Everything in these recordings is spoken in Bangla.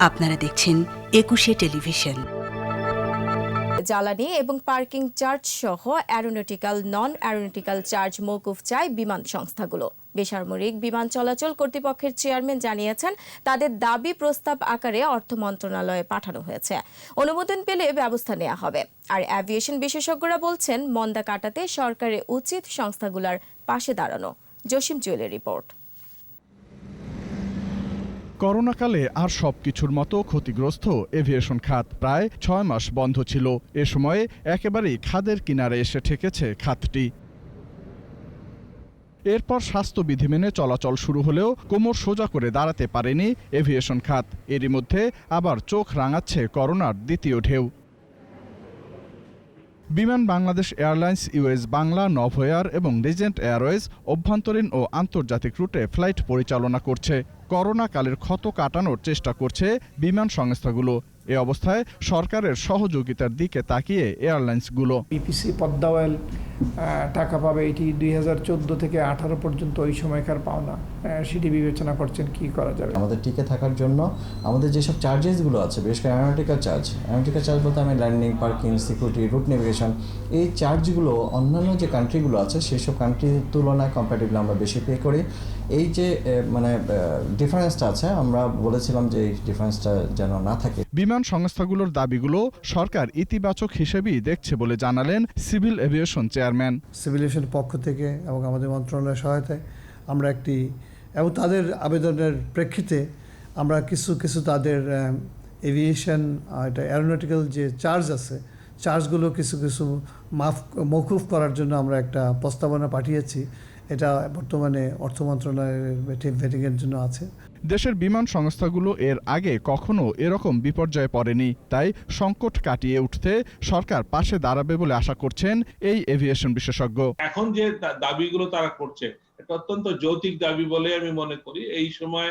আপনারা দেখছেন একুশে টেলিভিশন। জ্বালানি এবং পার্কিং চার্জ সহ অ্যারোনটিক্যাল নন অ্যারোনটিক্যাল চার্জ মৌকুফ চায় বিমান সংস্থাগুলো। বেসামরিক বিমান চলাচল কর্তৃপক্ষের চেয়ারম্যান জানিয়েছেন, তাদের দাবি প্রস্তাব আকারে অর্থ মন্ত্রণালয়ে পাঠানো হয়েছে। অনুমোদন পেলে ব্যবস্থা নেওয়া হবে। আর অ্যাভিয়েশন বিশেষজ্ঞরা বলছেন, মন্দা কাটাতে সরকারের উচিত সংস্থাগুলোর পাশে দাঁড়ানো। জসিম জুয়েলের রিপোর্ট। করোনাকালে আর সব কিছুর মতো ক্ষতিগ্রস্ত এভিয়েশন খাত প্রায় ছয় মাস বন্ধ ছিল। এ সময়ে একেবারেই খাদের কিনারে এসে ঠেকেছে খাতটি। এরপর স্বাস্থ্যবিধি মেনে চলাচল শুরু হলেও কোমর সোজা করে দাঁড়াতে পারেনি এভিয়েশন খাত। এরই মধ্যে আবার চোখ রাঙাচ্ছে করোনার দ্বিতীয় ঢেউ। বিমান বাংলাদেশ এয়ারলাইন্স ইউএস বাংলা নভোয়ার এবং রিজেন্ট এয়ারওয়েজ অভ্যন্তরীণ ও আন্তর্জাতিক রুটে ফ্লাইট পরিচালনা করছে। করোনাকালের ক্ষত কাটানোর চেষ্টা করছে বিমান সংস্থাগুলো। এ অবস্থায় সরকারের সহযোগিতার দিকে তাকিয়ে এয়ারলাইন্সগুলো। পিপিসি পদ্মা অয়েল আহ, টাকা পাবে এটি দুই হাজার চোদ্দ থেকে আঠারো পর্যন্ত ওই সময়কার পাওনা। সেটি বিবেচনা করছেন কি করা যাবে। আমাদের টিকে থাকার জন্য আমাদের যেসব চার্জেসগুলো আছে বিশেষ করে অ্যারোনটিক্যাল চার্জ অ্যারোনটিক্যাল চার্জ বলতে আমি landing parking security route navigation এই চার্জগুলো অন্যান্য যে কান্ট্রিগুলো আছে সেই সব কান্ট্রির তুলনায় কম্পারেটিভলি আমরা বেশি পে করি। এই যে মানে ডিফারেন্সটা আছে আমরা বলেছিলাম যে এই ডিফারেন্সটা যেন না থাকে। বিমান সংস্থাগুলোর দাবিগুলো সরকার ইতিবাচক হিসেবেই দেখছে বলে জানালেন সিভিল এভিয়েশন চেয়ারম্যান। সিভিলেশনের পক্ষ থেকে এবং আমাদের মন্ত্রণালয়ের সহায়তায় আমরা একটি, এবং তাদের আবেদনের প্রেক্ষিতে আমরা কিছু কিছু তাদের এভিয়েশন এটা অ্যারোনটিক্যাল যে চার্জ আছে চার্জগুলো কিছু কিছু মাফ মৌকুফ করার জন্য আমরা একটা প্রস্তাবনা পাঠিয়েছি। এটা বর্তমানে অর্থ মন্ত্রণালয়ের ভেটিংয়ের জন্য আছে। দেশের বিমান সংস্থাগুলো এর আগে কখনো এরকম বিপর্যয়ে পড়েনি। তাই সংকট কাটিয়ে উঠতে সরকার পাশে দাঁড়াবে বলে আশা করছেন এই এভিয়েশন বিশেষজ্ঞ। এখন যে দাবিগুলো তারা করছে, এটা অত্যন্ত যৌতিক দাবি বলে আমি মনে করি। এই সময়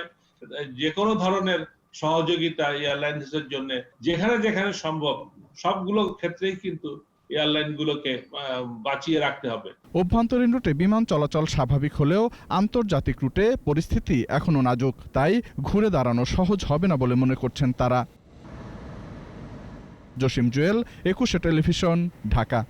যে কোনো ধরনের সহযোগিতা, এয়ারলাইন্সের জন্য, যেখানে যেখানে সম্ভব, সবগুলো ক্ষেত্রেই কিন্তু এয়ারলাইন গুলোকে আহ, বাঁচিয়ে রাখতে হবে। অভ্যন্তরীণ রুটে বিমান চলাচল স্বাভাবিক হলেও আন্তর্জাতিক রুটে পরিস্থিতি এখনও নাজুক তাই ঘুরে দাঁড়ানো সহজ হবে না বলে মনে করছেন তারা। জসিম জুয়েল একুশে টেলিভিশন ঢাকা।